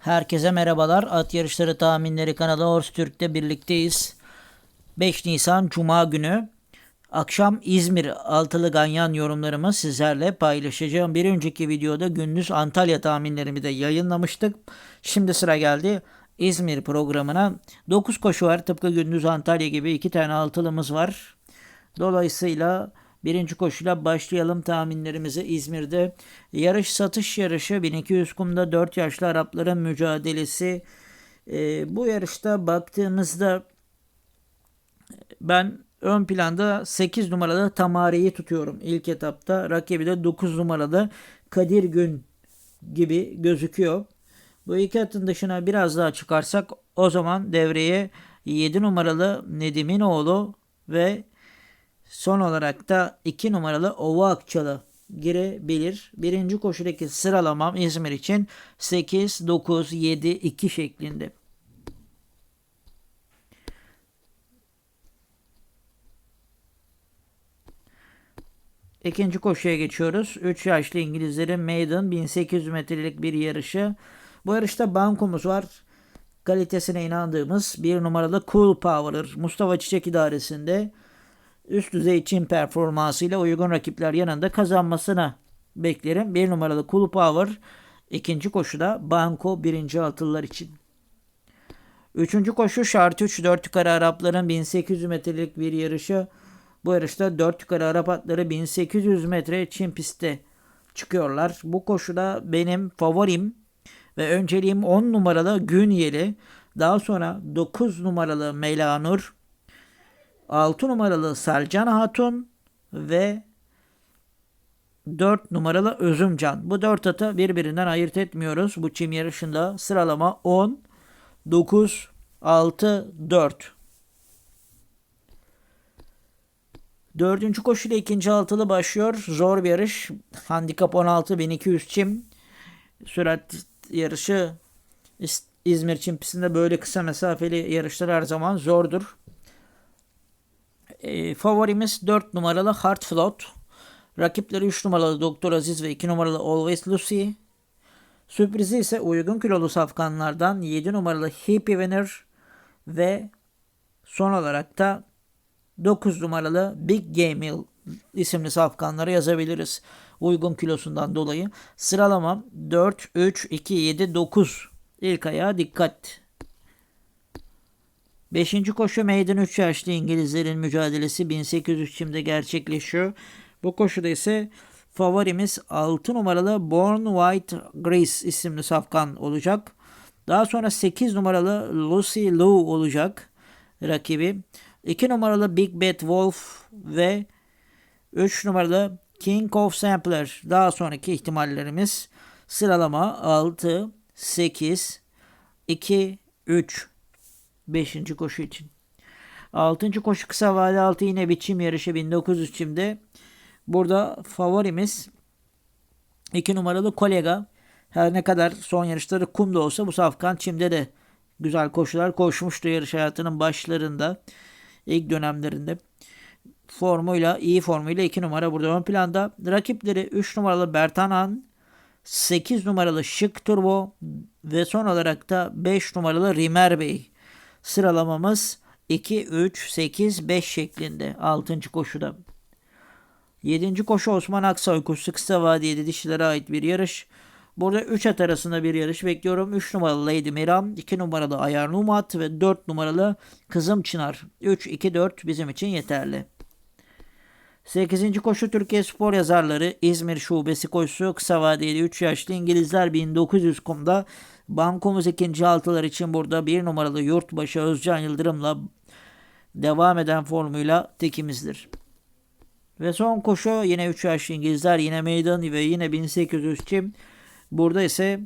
Herkese merhabalar. At yarışları tahminleri kanalı Horse Türk'te birlikteyiz. 5 Nisan Cuma günü akşam İzmir altılı ganyan yorumlarımı sizlerle paylaşacağım. Bir önceki videoda gündüz Antalya tahminlerimi de yayınlamıştık. Şimdi sıra geldi İzmir programına. 9 koşu var. Tıpkı gündüz Antalya gibi 2 tane altılımız var. Dolayısıyla birinci koşuyla başlayalım tahminlerimizi İzmir'de. Yarış satış yarışı 1200 kumda 4 yaşlı Arapların mücadelesi. Ee, bu yarışta baktığımızda ben ön planda 8 numaralı Tamare'yi tutuyorum ilk etapta. Rakibi de 9 numaralı Kadir Gün gibi gözüküyor. Bu iki atın dışına biraz daha çıkarsak o zaman devreye 7 numaralı Nedim'in oğlu ve son olarak da 2 numaralı Ova Akçalı girebilir. Birinci koşudaki sıralamam İzmir için 8, 9, 7, 2 şeklinde. İkinci koşuya geçiyoruz. 3 yaşlı İngilizlerin Maiden 1800 metrelik bir yarışı. Bu yarışta bankomuz var. Kalitesine inandığımız bir numaralı Cool Power Mustafa Çiçek idaresinde üst düzey için performansıyla uygun rakipler yanında kazanmasını beklerim. Bir numaralı Cool Power ikinci koşuda Banko birinci atıllar için. Üçüncü koşu şart 3 4 yukarı Arapların 1800 metrelik bir yarışı. Bu yarışta 4 yukarı Arap atları 1800 metre Çin pistte çıkıyorlar. Bu koşuda benim favorim ve önceliğim 10 numaralı Günyeli. Daha sonra 9 numaralı Melanur. 6 numaralı Selcan Hatun ve 4 numaralı Özümcan. Bu 4 atı birbirinden ayırt etmiyoruz. Bu çim yarışında sıralama 10, 9, 6, 4. Dördüncü koşuyla ikinci altılı başlıyor. Zor bir yarış. Handikap 16 1200 çim. Sürat yarışı İzmir çim pistinde böyle kısa mesafeli yarışlar her zaman zordur. E, favorimiz 4 numaralı Heart Float. Rakipleri 3 numaralı Doktor Aziz ve 2 numaralı Always Lucy. Sürprizi ise uygun kilolu safkanlardan 7 numaralı Hippie Winner ve son olarak da 9 numaralı Big Game Hill isimli safkanları yazabiliriz. Uygun kilosundan dolayı. Sıralamam 4, 3, 2, 7, 9. İlk ayağa dikkat. Beşinci koşu meydan 3 yaşlı İngilizlerin mücadelesi 1800 çimde gerçekleşiyor. Bu koşuda ise favorimiz 6 numaralı Born White Grace isimli safkan olacak. Daha sonra 8 numaralı Lucy Lou olacak rakibi. 2 numaralı Big Bad Wolf ve 3 numaralı King of Sampler. Daha sonraki ihtimallerimiz sıralama 6, 8, 2, 3. 5. koşu için. 6. koşu kısa vade altı yine biçim yarışı 1900 çimde. Burada favorimiz 2 numaralı kolega. Her ne kadar son yarışları kumda olsa bu safkan çimde de güzel koşular koşmuştu yarış hayatının başlarında. ilk dönemlerinde. Formuyla, iyi formuyla 2 numara burada ön planda. Rakipleri 3 numaralı Bertanan, 8 numaralı Şık Turbo ve son olarak da 5 numaralı Rimer Bey. Sıralamamız 2, 3, 8, 5 şeklinde 6. koşuda. 7. koşu Osman Aksoy koşusu kısa vadeli dişilere ait bir yarış. Burada 3 at arasında bir yarış bekliyorum. 3 numaralı Lady Miram, 2 numaralı Ayar Numat ve 4 numaralı Kızım Çınar. 3, 2, 4 bizim için yeterli. 8. koşu Türkiye Spor Yazarları İzmir Şubesi koşusu kısa vadeli 3 yaşlı İngilizler 1900 kumda bankomuz ikinci altılar için burada 1 numaralı Yurtbaşı Özcan Yıldırım'la devam eden formuyla tekimizdir. Ve son koşu yine 3 yaşlı İngilizler yine meydan ve yine 1800 çim. Burada ise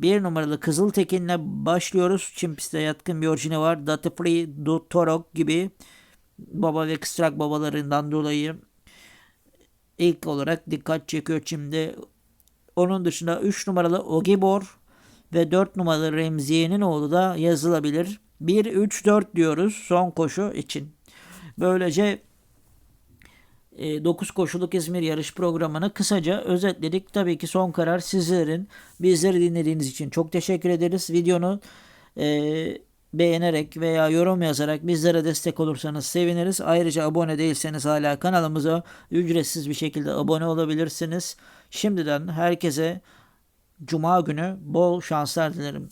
1 numaralı Kızıl Tekin'le başlıyoruz. Çim pistte yatkın bir orijini var. Datifree, Torok gibi baba ve kısrak babalarından dolayı ilk olarak dikkat çekiyor şimdi. Onun dışında 3 numaralı Ogibor ve 4 numaralı Remziye'nin oğlu da yazılabilir. 1-3-4 diyoruz son koşu için. Böylece 9 koşuluk İzmir yarış programını kısaca özetledik. Tabii ki son karar sizlerin. Bizleri dinlediğiniz için çok teşekkür ederiz. Videonu e, beğenerek veya yorum yazarak bizlere destek olursanız seviniriz. Ayrıca abone değilseniz hala kanalımıza ücretsiz bir şekilde abone olabilirsiniz. Şimdiden herkese Cuma günü bol şanslar dilerim.